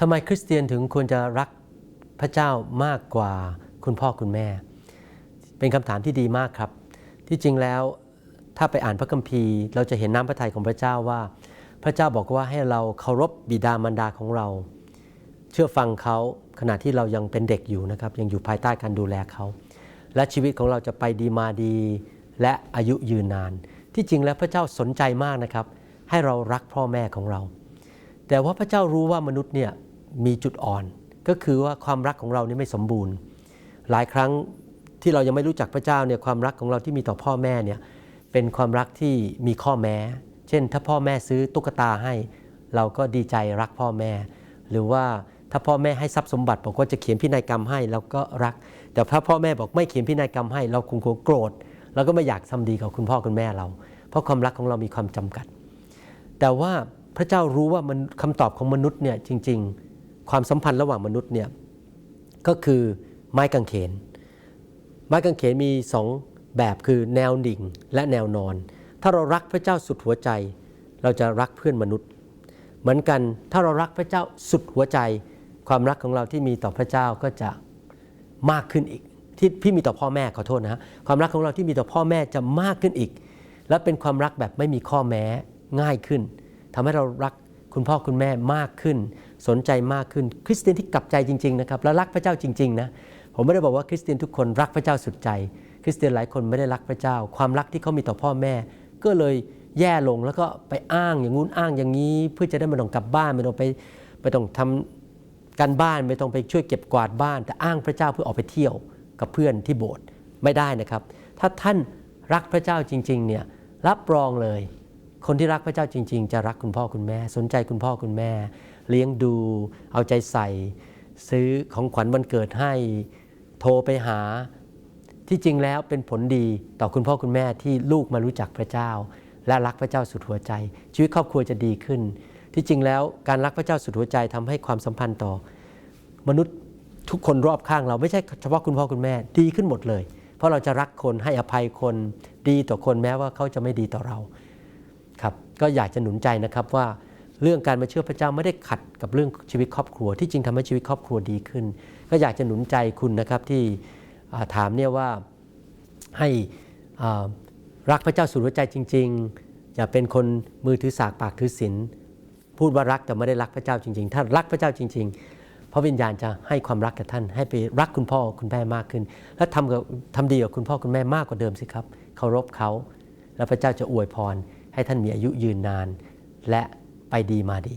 ทำไมคริสเตียนถึงควรจะรักพระเจ้ามากกว่าคุณพ่อคุณแม่ เป็นคำถามที่ดีมากครับ ที่จริงแล้วถ้าไปอ่านพระคัมภีร์ เราจะเห็นน้ำพระทัยของพระเจ้าว่า พระเจ้าบอกว่าให้เราเคารพบิดามารดาของเรา เชื่อฟังเขาขณะที่เรายังเป็นเด็กอยู่นะครับยังอยู่ภายใต้การดูแลเขา และชีวิตของเราจะไปดีมาดี และอายุยืนนาน ที่จริงแล้วพระเจ้าสนใจมากนะครับ ให้เรารักพ่อแม่ของเรา แต่ว่าพระเจ้ารู้ว่ามนุษย์เนี่ย มีจุดอ่อน ก็คือว่าความรักของเรานี่ไม่สมบูรณ์ หลายครั้งที่เรายังไม่รู้จักพระเจ้าเนี่ยความรักของเราที่มีต่อพ่อแม่เนี่ยเป็นความรักที่มีข้อแม้ เช่น ถ้าพ่อแม่ซื้อตุ๊กตาให้ เราก็ดีใจรักพ่อแม่ หรือว่าถ้าพ่อแม่ให้ทรัพย์สมบัติบอกว่าจะเขียนพินัยกรรมให้เราก็รัก แต่ถ้าพ่อแม่บอกไม่เขียนพินัยกรรมให้ เราคงโกรธเราก็ไม่อยากทำดีกับคุณพ่อคุณแม่เรา เพราะความรักของเรามีความจำกัด แต่ว่าพระเจ้ารู้ว่ามันคำตอบของมนุษย์เนี่ยจริง ๆ ความสัมพันธ์ระหว่างมนุษย์เนี่ยก็คือไม้กางเขน ไม้กางเขนมีสองแบบคือแนวดิ่งและแนวนอน ถ้าเรารักพระเจ้าสุดหัวใจ เราจะรักเพื่อนมนุษย์ เหมือนกันถ้าเรารักพระเจ้าสุดหัวใจ ความรักของเราที่มีต่อพระเจ้าก็จะมากขึ้นอีก ที่พี่มีต่อพ่อแม่ขอโทษนะฮะความรักของเราที่มีต่อพ่อแม่จะมากขึ้นอีก และเป็นความรักแบบไม่มีข้อแม้ง่ายขึ้นทำให้เรารัก คุณพ่อคุณแม่มากขึ้น สนใจมากขึ้น คริสเตียนที่กลับใจจริงๆนะครับและรักพระเจ้าจริงๆนะผมไม่ได้บอกว่าคริสเตียนทุกคนรักพระเจ้าสุดใจ คริสเตียนหลายคนไม่ได้รักพระเจ้า ความรักที่เขามีต่อพ่อแม่ ก็เลยแย่ลงแล้วก็ไปอ้างอย่างงู้นอ้างอย่างนี้ เพื่อจะได้ไม่ต้องกลับบ้านไม่ต้องไปไม่ต้องทำการบ้านไม่ต้องไปช่วยเก็บกวาดบ้าน แต่อ้างพระเจ้าเพื่อออกไปเที่ยวกับเพื่อนที่โบสถ์ไม่ได้นะครับ ถ้าท่านรักพระเจ้าจริงๆเนี่ยรับรองเลย คนที่รักพระเจ้าจริง ๆ จะรักคุณพ่อคุณแม่ สนใจคุณพ่อคุณแม่ เลี้ยงดู เอาใจใส่ ซื้อของขวัญวันเกิดให้ โทรไปหา ที่จริงแล้วเป็นผลดีต่อคุณพ่อคุณแม่ที่ลูกมารู้จักพระเจ้า และรักพระเจ้าสุดหัวใจ ชีวิตครอบครัวจะดีขึ้น ที่จริงแล้วการรักพระเจ้าสุดหัวใจทำให้ความสัมพันธ์ต่อ มนุษย์ทุกคนรอบข้างเราไม่ใช่เฉพาะคุณพ่อคุณแม่ดีขึ้นหมดเลย เพราะเราจะรักคนให้อภัยคนดีต่อคนแม้ว่าเขาจะไม่ดีต่อเรา ครับก็อยากจะหนุนใจนะครับว่าเรื่องการมาเชื่อพระเจ้าไม่ได้ขัดกับเรื่องชีวิตครอบครัว ที่จริงทำให้ชีวิตครอบครัวดีขึ้น ก็อยากจะหนุนใจคุณนะครับที่ถามเนี่ยว่าให้รักพระเจ้าสุดหัวใจจริง ๆ อย่าเป็นคนมือถือสากปากถือศีลพูดว่ารักแต่ไม่ได้รักพระเจ้าจริง ๆ ถ้ารักพระเจ้าจริง ๆ พระวิญญาณจะให้ความรักกับท่าน ให้ไปรักคุณพ่อคุณแม่มากขึ้น และทำกับทำดีกับคุณพ่อคุณแม่มากกว่าเดิมสิครับเคารพเขา แล้วพระเจ้าจะอวยพร ให้ท่านมีอายุยืนนาน และไปดีมาดี